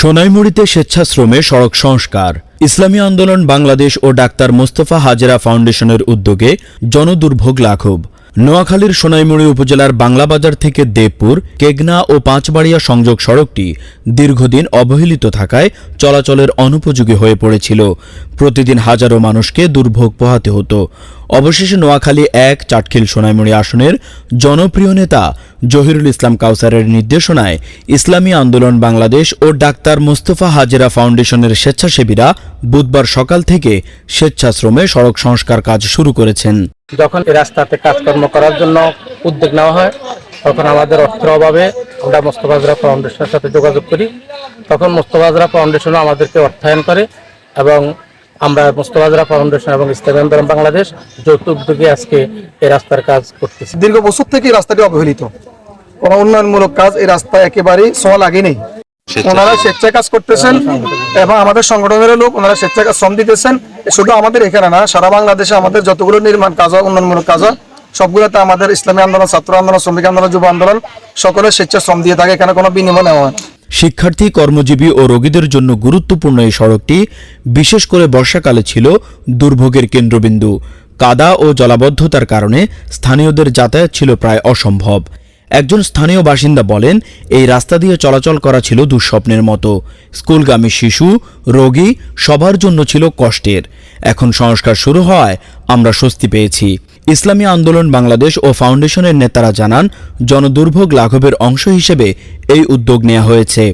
সোনাইমুড়িতে স্বেচ্ছাশ্রমে সড়ক সংস্কার। ইসলামী আন্দোলন বাংলাদেশ ও ডাক্তার মোস্তফা হাজেরা ফাউন্ডেশনের উদ্যোগে জনদুর্ভোগ লাঘব। নোয়াখালীর সোনাইমুড়ি উপজেলার বাংলাবাজার থেকে দেবপুর, কেগনা ও পাঁচবাড়িয়া সংযোগ সড়কটি দীর্ঘদিন অবহেলিত থাকায় চলাচলের অনুপযোগী হয়ে পড়েছিল। প্রতিদিন হাজারো মানুষকে দুর্ভোগ পোহাতে হতো। অবশেষে নোয়াখালী এক চাটখিল সোনাইমুড়ি আসনের জনপ্রিয় নেতা জহিরুল ইসলাম কাউসারের নির্দেশনায় ইসলামী আন্দোলন বাংলাদেশ ও ডাক্তার মোস্তফা হাজেরা ফাউন্ডেশনের স্বেচ্ছাসেবীরা বুধবার সকাল থেকে স্বেচ্ছাশ্রমে সড়ক সংস্কার কাজ শুরু করেছেন। যখন এই রাস্তাতে কাজকর্ম করার জন্য উদ্যোগ নেওয়া হয়, তখন আমাদের অর্থের অভাবে আমরা মোস্তফাজরা ফাউন্ডেশনের সাথে যোগাযোগ করি। তখন মোস্তফাজরা ফাউন্ডেশনও আমাদেরকে অর্থায়ন করে এবং আমরা মোস্তফাজরা ফাউন্ডেশন এবং ইসলামী আন্দোলন বাংলাদেশ যৌথ উদ্যোগে আজকে এই রাস্তার কাজ করতেছি। দীর্ঘ বছর থেকে রাস্তাটি অবহেলিত। কোনো উন্নয়নমূলক কাজ এই রাস্তা একেবারেই ছোঁয়া লাগেনি ওনারা স্বেচ্ছায় কাজ করতেছেন এবং আমাদের সংগঠনের লোক ওনারা স্বেচ্ছায় কাজ শ্রম দিতেছেন। শুধু আমাদের এখানে না সারা বাংলাদেশে আমাদের যতগুলো নির্মাণ কাজ হয় উন্নয়নমূলক কাজ হয় সবগুলোতে আমাদের ইসলামী আন্দোলন ছাত্র আন্দোলন শ্রমিক আন্দোলন যুব আন্দোলন সকলে স্বেচ্ছা শ্রম দিয়ে থাকে এখানে কোনো বিনিময় নেওয়া হয়। শিক্ষার্থী, কর্মজীবী ও রোগীদের জন্য গুরুত্বপূর্ণ এই সড়কটি, বিশেষ করে বর্ষাকালে ছিল দুর্ভোগের কেন্দ্রবিন্দু। কাদা ও জলাবদ্ধতার কারণে স্থানীয়দের যাতায়াত ছিল প্রায় অসম্ভব। একজন স্থানীয় বাসিন্দা বলেন, এই রাস্তা দিয়ে চলাচল করা ছিল দুঃস্বপ্নের মতো। স্কুলগামী শিশু, রোগী, সবার জন্য ছিল কষ্টের। এখন সংস্কার শুরু হওয়ায় আমরা স্বস্তি পেয়েছি। ইসলামী আন্দোলন বাংলাদেশ ও ফাউন্ডেশনের নেতারা জানান জনদুর্ভোগ লাঘবের অংশ হিসেবে এই উদ্যোগ নেওয়া হয়েছে।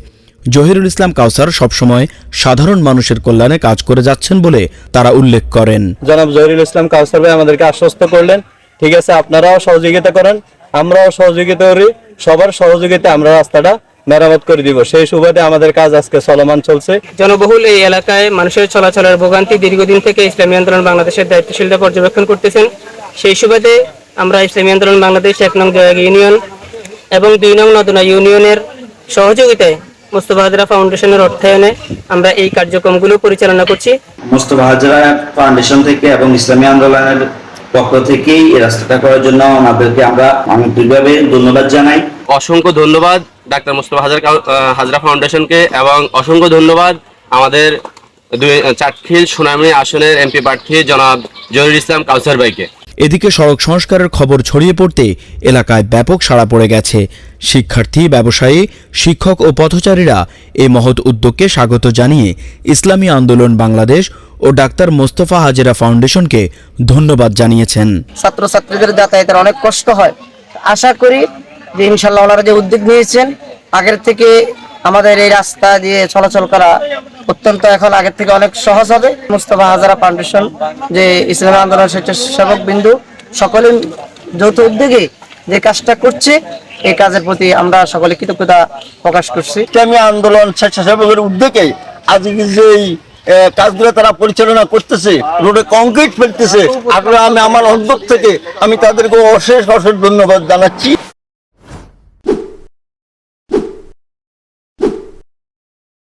জহিরুল ইসলাম কাউসার সবসময় সাধারণ মানুষের কল্যাণে কাজ করে যাচ্ছেন বলে তারা উল্লেখ করেন। জনাব জহিরুল ইসলাম কাউসার ভাই আমাদেরকে আশ্বস্ত করলেন ঠিক আছে আপনারাও সহযোগিতা করেন আমরাও সহযোগিতা করি সবার সহযোগিতা আমরা রাস্তাটা মেরামত করে দিব। সেই সুবাদে আমাদের কাজ আজকে চলমান চলছে। জনবহুল এই এলাকায় মানুষের চলাচলের ভোগান্তি দীর্ঘদিন থেকে ইসলামী আন্দোলন বাংলাদেশের দায়িত্বশীলতা পর্যবেক্ষণ করতেছেন। সেই সুবাদে আমরা ইসলামী আন্দোলন বাংলাদেশ এক নং জয়াগ ইউনিয়ন এবং দুই নং নদনা ইউনিয়নের সহযোগিতায় মুস্তফা হাজরা ফাউন্ডেশনের অর্থায়নে আমরা এই কার্যক্রমগুলো পরিচালনা করছি। মোস্তফা হাজরা ফাউন্ডেশন থেকে এবং ইসলামী আন্দোলনের পক্ষ থেকেই এই রাস্তাটা করার জন্য ওনাদেরকে আমরা আন্তরিকভাবে ধন্যবাদ জানাই। অসংখ্য ধন্যবাদ ডাক্তার মোস্তফা হাজার হাজরা ফাউন্ডেশনকে এবং অসংখ্য ধন্যবাদ আমাদের দুই চাটখিল সোনামণি আসনের এমপি প্রার্থী জনাব জহিরুল ইসলাম কাউসার ভাইকে। এদিকে সড়ক সংস্কারের খবর ছড়িয়ে পড়তে এলাকায় ব্যাপক সাড়া পড়ে গেছে। শিক্ষার্থী, ব্যবসায়ী, শিক্ষক ও পথচারীরা এই মহৎ উদ্যোগকে স্বাগত জানিয়ে ইসলামী আন্দোলন বাংলাদেশ ও ডাক্তার মোস্তফা হাজেরা ফাউন্ডেশনকে ধন্যবাদ জানিয়েছেন। ছাত্রছাত্রীদের যাতায়াতের অনেক কষ্ট হয়। আশা করি যে ইনশাল্লাহ ওনারা যে উদ্যোগ নিয়েছেন, আগের থেকে আমাদের এই রাস্তা দিয়ে চলাচল করা অত্যন্ত এখন আগের থেকে অনেক সহজ হবে। মুস্তফা হাজারা ফাউন্ডেশন, যে ইসলাম আন্দোলন স্বেচ্ছাসেবক বিন্দু সকলে যৌথ উদ্যোগে যে কাজটা করছে, এই কাজের প্রতি আমরা সকলে কৃতজ্ঞতা প্রকাশ করছি। ইসলামী আন্দোলন স্বেচ্ছাসেবকের উদ্যোগে আজকে যে কাজগুলো তারা পরিচালনা করতেছে, রোডে কংক্রিট ফেলতেছে আসলে আমি আমার অন্তর থেকে আমি তাদেরকে অশেষ অশেষ ধন্যবাদ জানাচ্ছি।